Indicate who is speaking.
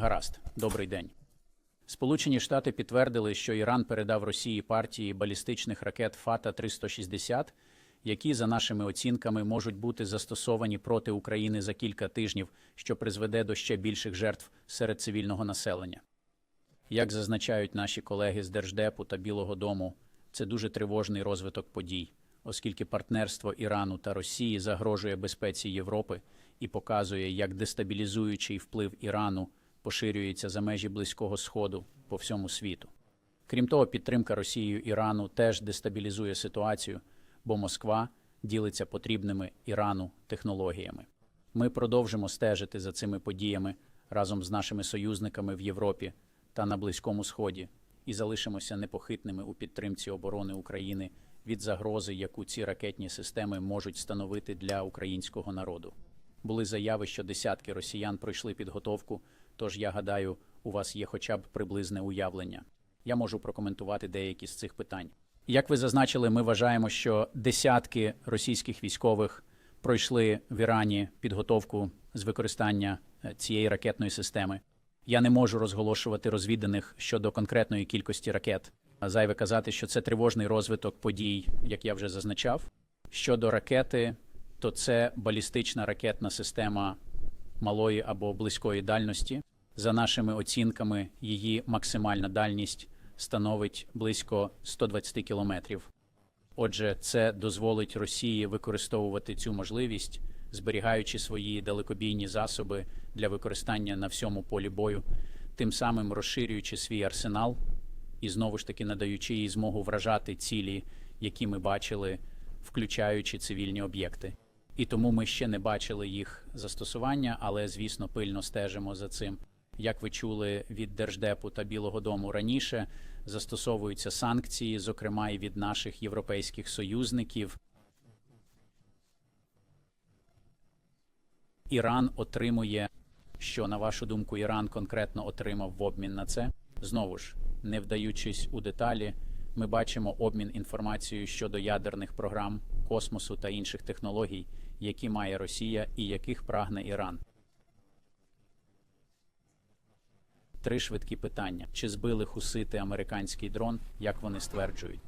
Speaker 1: Гаразд, добрий день. Сполучені Штати підтвердили, що Іран передав Росії партії балістичних ракет Фата 360 які, за нашими оцінками, можуть бути застосовані проти України за кілька тижнів, що призведе до ще більших жертв серед цивільного населення. Як зазначають наші колеги з Держдепу та Білого Дому, це дуже тривожний розвиток подій, оскільки партнерство Ірану та Росії загрожує безпеці Європи і показує, як дестабілізуючий вплив Ірану поширюється за межі Близького Сходу по всьому світу. Крім того, підтримка Росією Ірану теж дестабілізує ситуацію, бо Москва ділиться потрібними Ірану технологіями. Ми продовжимо стежити за цими подіями разом з нашими союзниками в Європі та на Близькому Сході і залишимося непохитними у підтримці оборони України від загрози, яку ці ракетні системи можуть становити для українського народу. Були заяви, що десятки росіян пройшли підготовку, тож я гадаю, у вас є хоча б приблизне уявлення. Я можу прокоментувати деякі з цих питань. Як ви зазначили, ми вважаємо, що десятки російських військових пройшли в Ірані підготовку з використання е, цієї ракетної системи. Я не можу розголошувати розвіданих щодо конкретної кількості ракет. Зайве казати, що це тривожний розвиток подій, як я вже зазначав. Щодо ракети, то це балістична ракетна система малої або близької дальності. За нашими оцінками, її максимальна дальність становить близько 120 кілометрів. Отже, це дозволить Росії використовувати цю можливість, зберігаючи свої далекобійні засоби для використання на всьому полі бою, тим самим розширюючи свій арсенал і знову ж таки надаючи їй змогу вражати цілі, які ми бачили, включаючи цивільні об'єкти. І тому ми ще не бачили їх застосування, але звісно пильно стежимо за цим. Як ви чули від Держдепу та Білого Дому раніше, застосовуються санкції, зокрема і від наших європейських союзників. Іран отримує, що на вашу думку, Іран конкретно отримав в обмін на це. Знову ж, не вдаючись у деталі, ми бачимо обмін інформацією щодо ядерних програм, космосу та інших технологій, які має Росія і яких прагне Іран. Три швидкі питання: чи збили хусити американський дрон, як вони стверджують?